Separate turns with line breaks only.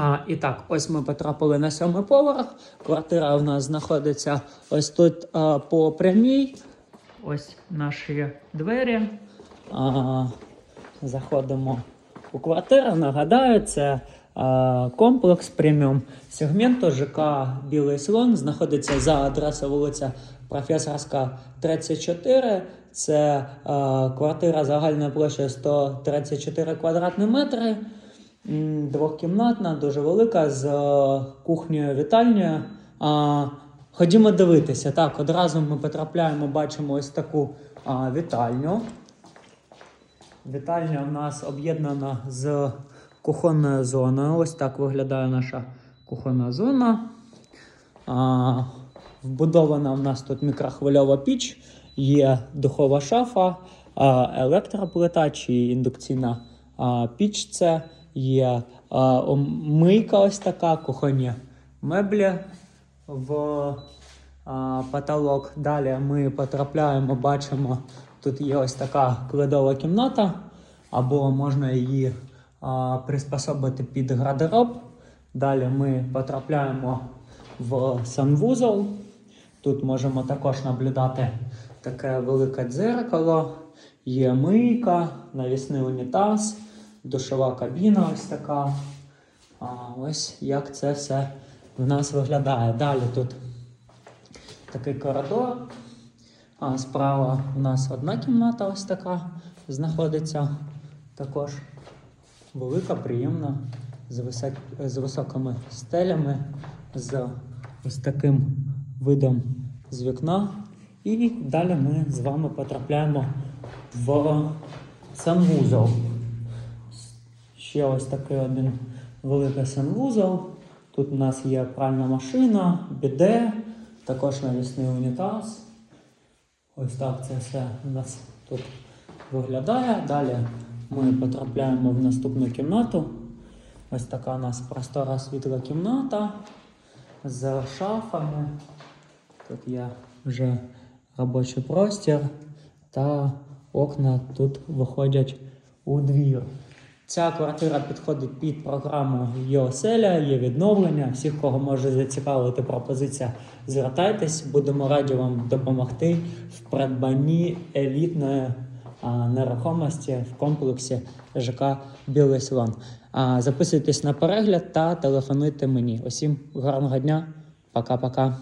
А, і так, ось ми потрапили на сьомий поверх. Квартира у нас знаходиться ось тут а, по прямій. Ось наші двері. А, заходимо у квартиру. Нагадаю, це а, комплекс преміум сегменту ЖК Білий Слон. Знаходиться за адресою вулиця Професорська 34. Це а, квартира загальною площею 134 квадратні метри. Двохкімнатна, дуже велика, з е, кухнею вітальнею. Ходімо дивитися. Так, одразу ми потрапляємо, бачимо ось таку а, вітальню. Вітальня у нас об'єднана з кухонною зоною. Ось так виглядає наша кухонна зона. А, вбудована в нас тут мікрохвильова піч, є духова шафа, а, електроплита чи індукційна а, піч. Це є мийка ось така, кухонні меблі в а, потолок. Далі ми потрапляємо, бачимо, тут є ось така кладова кімната, або можна її а, приспособити під гардероб. Далі ми потрапляємо в санвузол. Тут можемо також наблюдати таке велике дзеркало, є мийка, навісний унітаз, душова кабіна ось така. А ось як це все в нас виглядає. Далі тут такий коридор. А справа у нас одна кімната ось така знаходиться. Також велика, приємна, з, висок... з високими стелями, з ось таким видом з вікна. І далі ми з вами потрапляємо в санвузол. Ще ось такий один великий санвузол. Тут у нас є пральна машина, біде, також навісний унітаз. Ось так це все у нас тут виглядає. Далі ми потрапляємо в наступну кімнату. Ось така у нас простора світла кімната з шафами. Тут є вже робочий простір та окна тут виходять у двір. Ця квартира підходить під програму «Є оселя», є відновлення. Всіх, кого може зацікавити пропозиція, звертайтесь. Будемо раді вам допомогти в придбанні елітної а, нерухомості в комплексі ЖК Білий Слон. А, записуйтесь на перегляд та телефонуйте мені. Усім гарного дня. Пока-пока.